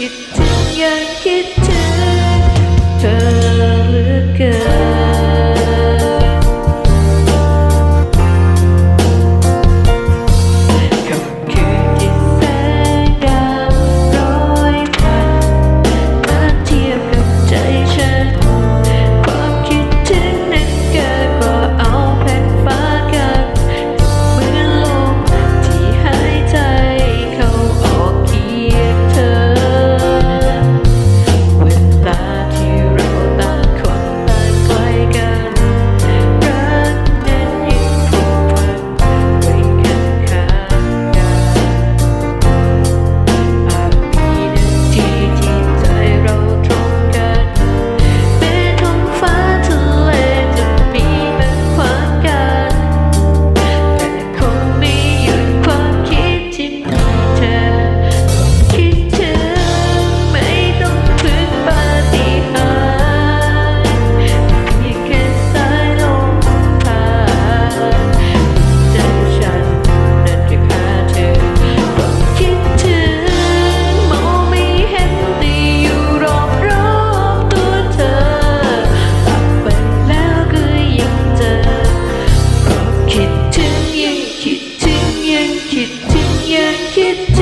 คิดถึงยังคิดถึงเธอ คิ